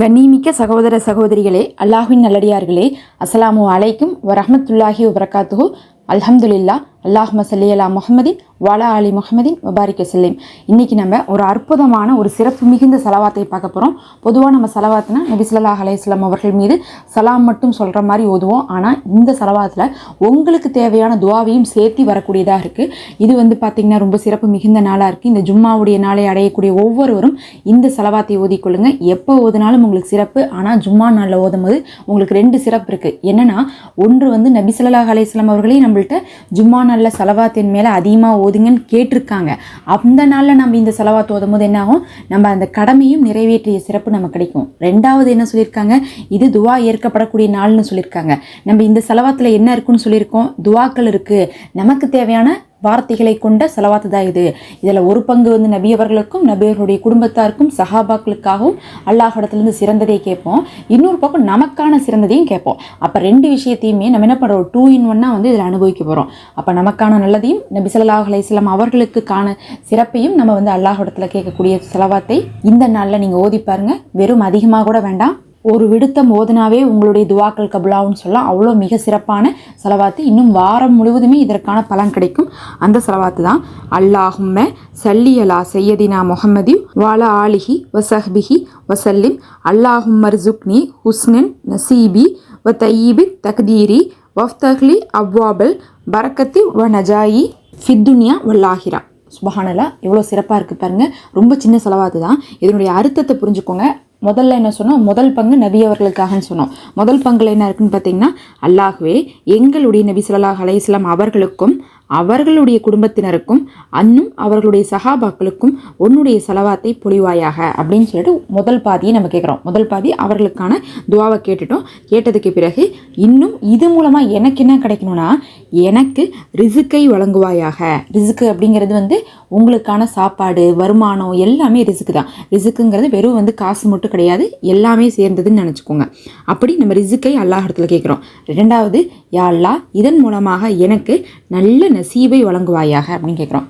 கண்ணிமிக்க சகோதர சகோதரிகளே அல்லாஹின் நல்லடியார்களே அஸ்ஸலாமு அலைக்கும் வரஹ்மத்துல்லாஹி வபரகாத்துஹு. அல்ஹம்துலில்லா அல்லாஹ் சல்லி அலா முஹம்மதின் வாலா அலி முஹம்மதின் வபாரிக்க செல்லிம். இன்னைக்கு நம்ம ஒரு அற்புதமான ஒரு சிறப்பு மிகுந்த செலவாத்தை பார்க்க போகிறோம் பொதுவாக நம்ம செலவாத்தினா நபி ஸல்லல்லாஹு அவர்கள் மீது சலாம் மட்டும் சொல்கிற மாதிரி ஓதுவோம். ஆனால் இந்த செலவாத்தில் உங்களுக்கு தேவையான துவாவையும் சேர்த்து வரக்கூடியதாக இருக்குது இது வந்து பார்த்திங்கன்னா ரொம்ப சிறப்பு மிகுந்த நாளாக இருக்குது இந்த ஜும்மாவுடைய நாளை அடையக்கூடிய ஒவ்வொருவரும் இந்த செலவாத்தை ஓதிக்கொள்ளுங்க எப்போ ஓதினாலும் உங்களுக்கு சிறப்பு. ஆனால் ஜும்மா நாளில் ஓதும் போது உங்களுக்கு ரெண்டு சிறப்பு இருக்குது என்னென்னா ஒன்று வந்து நபி ஸல்லல்லாஹு அவர்களையும் அவர்களே நம்மள்ட்ட ஜும்மா நல்ல செலவாத்தின் மேலே அதிகமாக ஓதுங்கன்னு கேட்டிருக்காங்க. அந்த நாளில் நம்ம இந்த சலவாத் ஓதும் போது என்னாகும் நம்ம அந்த கடமையும் நிறைவேற்றிய சிறப்பு நமக்கு கிடைக்கும். ரெண்டாவது என்ன சொல்லியிருக்காங்க? இது துவா ஏற்கப்படக்கூடிய நாள்னு சொல்லியிருக்காங்க. நம்ம இந்த செலவாத்தில் என்ன இருக்குன்னு சொல்லியிருக்கோம்? துவாக்கள் இருக்குது நமக்கு தேவையான வார்த்தைகளை கொண்ட செலவாத்து தான் இது? இதில் ஒரு பங்கு வந்து நபியவர்களுக்கும் நபியர்களுடைய குடும்பத்தாருக்கும் சஹாபாக்களுக்காகவும் அல்லாஹிடத்துலேருந்து சிறந்ததை கேட்போம். இன்னொரு பக்கம் நமக்கான சிறந்ததையும் கேட்போம். அப்போ ரெண்டு விஷயத்தையுமே நம்ம என்ன பண்ணுறோம் டூ இன் ஒன்னாக வந்து இதில் அனுபவிக்க போகிறோம் அப்போ நமக்கான நல்லதையும் நபி சொல்லாஹ் அலையம் அவர்களுக்கு காண சிறப்பையும் நம்ம வந்து அல்லாஹிடத்தில் கேட்கக்கூடிய செலவாத்தை இந்த நாளில் நீங்கள் ஓதி பாருங்க. வெறும் அதிகமாக கூட வேண்டாம். ஒரு விடுத்தம் மோதனாவே உங்களுடைய துவாக்கள் கபுலாவுன்னு சொல்லலாம். அவ்வளோ மிக சிறப்பான செலவாத்து. இன்னும் வாரம் முழுவதுமே இதற்கான பலன் கிடைக்கும். அந்த செலவாத்து தான். அல்லாஹும்ம சல்லியலா சையதினா முகமதி வாலா ஆலிஹி வசஹ்பிஹி வசல்லிம். அல்லாஹும் மர்சுக்னி ஹுஸ்னன் நசீபி வ தயீபி தக்தீரி வஃப்தஹ்லி அவ்வாபல் பரக்கத்தி வ நஜாயி ஃபித்துனியா வல்லாஹிரா சுபஹானலா எவ்வளோ சிறப்பாக இருக்குது பாருங்கள் ரொம்ப சின்ன செலவாத்து தான். இதனுடைய அர்த்தத்தை புரிஞ்சுக்கோங்க. முதல்ல என்ன சொன்னோம்? முதல் பங்கு நபி அவர்களுக்காகன்னு சொன்னோம். முதல் பங்குல என்ன இருக்குன்னு பார்த்தீங்கன்னா அல்லாஹ்வே எங்களுடைய நபி சொல்லாஹ் அலையாம் அவர்களுக்கும் அவர்களுடைய குடும்பத்தினருக்கும் அன்னும் அவர்களுடைய சகாபாக்களுக்கும் உன்னுடைய செலவாத்தை பொழிவாயாக அப்படின்னு சொல்லிட்டு முதல் பாதியை நம்ம கேட்குறோம். முதல் பாதி அவர்களுக்கான துவாவை கேட்டுட்டோம். கேட்டதுக்கு பிறகு இன்னும் இது மூலமாக எனக்கு என்ன கிடைக்கணும்னா எனக்கு ரிசுக்கை வழங்குவாயாக. ரிசுக்கு அப்படிங்கிறது வந்து உங்களுக்கான சாப்பாடு வருமானம் எல்லாமே ரிசுக்கு தான். ரிசுக்குங்கிறது வெறும் வந்து காசு மட்டும் கிடையாது. எல்லாமே சேர்ந்ததுன்னு நினச்சிக்கோங்க. அப்படி நம்ம ரிசுக்கை அல்லாஹ் கேட்குறோம். ரெண்டாவது யா அல்லாஹ் இதன் மூலமாக எனக்கு நல்ல நசீபை வழங்குவாயாக அப்படின்னு கேட்குறோம்.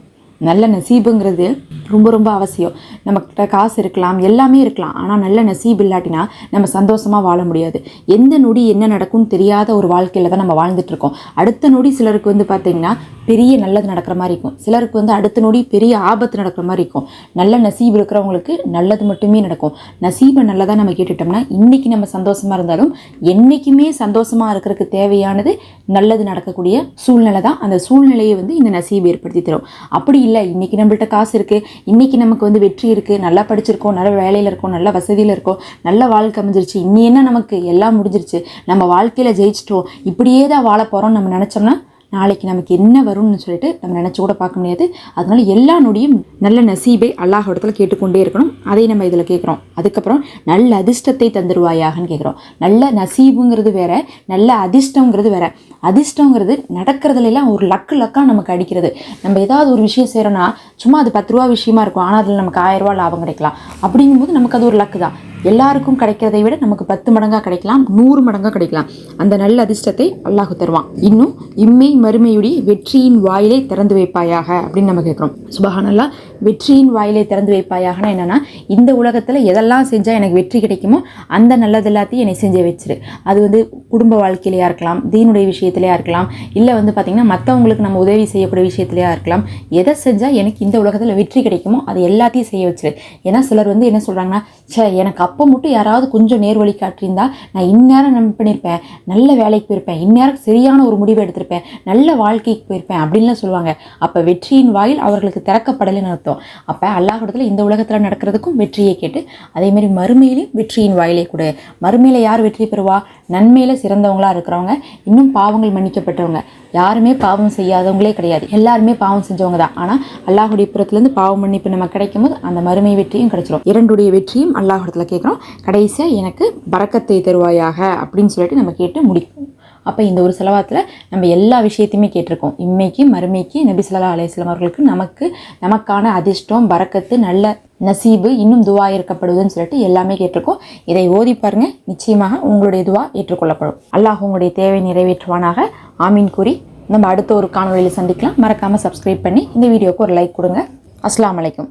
நல்ல நசீபுங்கிறது ரொம்ப ரொம்ப அவசியம். நம்மக்கிட்ட காசு இருக்கலாம் எல்லாமே இருக்கலாம். ஆனால் நல்ல நசீப் இல்லாட்டினா நம்ம சந்தோஷமாக வாழ முடியாது. எந்த நொடி என்ன நடக்கும்னு தெரியாத ஒரு வாழ்க்கையில் தான் நம்ம வாழ்ந்துட்டுருக்கோம் அடுத்த நொடி சிலருக்கு வந்து பார்த்திங்கன்னா பெரிய நல்லது நடக்கிற மாதிரி இருக்கும். சிலருக்கு வந்து அடுத்த நொடி பெரிய ஆபத்து நடக்கிற மாதிரி இருக்கும். நல்ல நசீப் இருக்கிறவங்களுக்கு நல்லது மட்டுமே நடக்கும். நசீபை நல்லதாக நம்ம கேட்டுட்டோம்னா இன்றைக்கி நம்ம சந்தோஷமாக இருந்தாலும் என்றைக்குமே சந்தோஷமாக இருக்கிறதுக்கு தேவையானது நல்லது நடக்கக்கூடிய சூழ்நிலை தான். அந்த சூழ்நிலையை வந்து இந்த நசீபு ஏற்படுத்தி தரும். அப்படி இல்லை இன்றைக்கி நம்மள்கிட்ட காசு இருக்குது இன்றைக்கி நமக்கு வந்து வெற்றி இருக்குது நல்லா படிச்சிருக்கோம் நல்ல வேலையில் இருக்கோம் நல்ல வசதியில் இருக்கோம். நல்ல வாழ்க்கை அமைஞ்சிருச்சு. இன்னி என்ன நமக்கு? எல்லாம் முடிஞ்சிருச்சு. நம்ம வாழ்க்கையில் ஜெயிச்சிட்டோம். இப்படியே தான் வாழ போகிறோம் நம்ம நினச்சோம்னா நாளைக்கு நமக்கு என்ன வரும்னு சொல்லிட்டு நம்ம நினச்சி கூட பார்க்க முடியாது. அதனால எல்லா நொடியும் நல்ல நசீபை அல்லாஹ் இடத்துல கேட்டுக்கொண்டே இருக்கணும். அதை நம்ம இதில் கேட்குறோம். அதுக்கப்புறம் நல்ல அதிர்ஷ்டத்தை தந்துடுவாயாகன்னு கேட்குறோம். நல்ல நசீபுங்கிறது வேற நல்ல அதிர்ஷ்டங்கிறது வேற. அதிர்ஷ்டங்கிறது நடக்கிறதுலாம் ஒரு லக்கு லக்காக நமக்கு அடிக்கிறது. நம்ம ஏதாவது ஒரு விஷயம் செய்கிறோன்னா சும்மா அது பத்து ரூபா விஷயமா இருக்கும். ஆனால் அதில் நமக்கு ஆயிரம் ரூபா லாபம் கிடைக்கலாம். அப்படிங்கும்போது நமக்கு அது ஒரு லக்கு தான் எல்லாருக்கும் கிடைக்கிறதை விட நமக்கு பத்து மடங்காக கிடைக்கலாம் நூறு மடங்காக கிடைக்கலாம். அந்த நல்ல அதிர்ஷ்டத்தை அல்லாஹு தருவான். இன்னும் இம்மை மறுமையுடைய வெற்றியின் வாயிலை திறந்து வைப்பாயாக அப்படின்னு நம்ம கேட்குறோம். சுபஹானல்லா வெற்றியின் வாயிலை திறந்து வைப்பாயாகனா என்னென்னா இந்த உலகத்தில் எதெல்லாம் செஞ்சால் எனக்கு வெற்றி கிடைக்குமோ அந்த நல்லது எல்லாத்தையும் என்னை செஞ்சு வச்சிரு. அது வந்து குடும்ப வாழ்க்கையிலையா இருக்கலாம் தீனுடைய விஷயத்திலையா இருக்கலாம் இல்லை வந்து பார்த்திங்கன்னா மற்றவங்களுக்கு நம்ம உதவி செய்யக்கூடிய விஷயத்திலையா இருக்கலாம் எதை செஞ்சால் எனக்கு இந்த உலகத்தில் வெற்றி கிடைக்குமோ அதை எல்லாத்தையும் செய்ய வச்சிரு. ஏன்னா சிலர் வந்து என்ன சொல்கிறாங்கன்னா சே எனக்கு அப்போ மட்டும் யாராவது கொஞ்சம் நேர்வழி காட்டியிருந்தா நான் இந்நேரம் நம்ம பண்ணியிருப்பேன் நல்ல வேலைக்கு போயிருப்பேன் இந்நேரம் சரியான ஒரு முடிவு எடுத்திருப்பேன் நல்ல வாழ்க்கைக்கு போயிருப்பேன் அப்படின்லாம் சொல்லுவாங்க. அப்போ வெற்றியின் வாயில் அவர்களுக்கு திறக்கப்படலைன்னு அர்த்தம். அப்போ அல்லாஹிடத்தில் இந்த உலகத்தில் நடக்கிறதுக்கும் வெற்றியை கேட்டு அதேமாரி மறுமையிலையும் வெற்றியின் வாயிலே கொடு. மறுமையில் யார் வெற்றி பெறுவா? நன்மையில் சிறந்தவங்களா இருக்கிறவங்க இன்னும் பாவங்கள் மன்னிக்கப்பட்டவங்க. யாருமே பாவம் செய்யாதவங்களே கிடையாது. எல்லாருமே பாவம் செஞ்சவங்க தான் ஆனால் அல்லாஹுடைய புறத்துலேருந்து பாவம் மன்னிப்பு நம்ம கிடைக்கும் போது அந்த மறுமை வெற்றியும் கிடைச்சிடும் இரண்டுடைய வெற்றியும் அல்லாஹுடத்தில் கேட்குறோம். கடைசியாக எனக்கு பறக்கத்தை தருவாயாக அப்படின்னு சொல்லிட்டு நம்ம கேட்டு முடிக்கும் அப்போ இந்த ஒரு செலவாத்தில் நம்ம எல்லா விஷயத்தையுமே கேட்டிருக்கோம். இம்மைக்கு மறுமைக்கு நபி சொல்லா அலையம் அவர்களுக்கு நமக்கு நமக்கான அதிர்ஷ்டம் பறக்கத்து நல்ல நசீபு இன்னும் துவா இருக்கப்படுதுன்னு சொல்லிட்டு எல்லாமே கேட்டிருக்கோம். இதை ஓதி பாருங்க. நிச்சயமாக உங்களுடைய துவா ஏற்றுக்கொள்ளப்படும். அல்லாஹ் உங்களுடைய தேவை நிறைவேற்றுவானாக. ஆமீன் கூறி நம்ம அடுத்த ஒரு காணொளியில் சந்திக்கலாம். மறக்காமல் சப்ஸ்கிரைப் பண்ணி இந்த வீடியோவுக்கு ஒரு லைக் கொடுங்க. அஸ்லாம் வலைக்கம்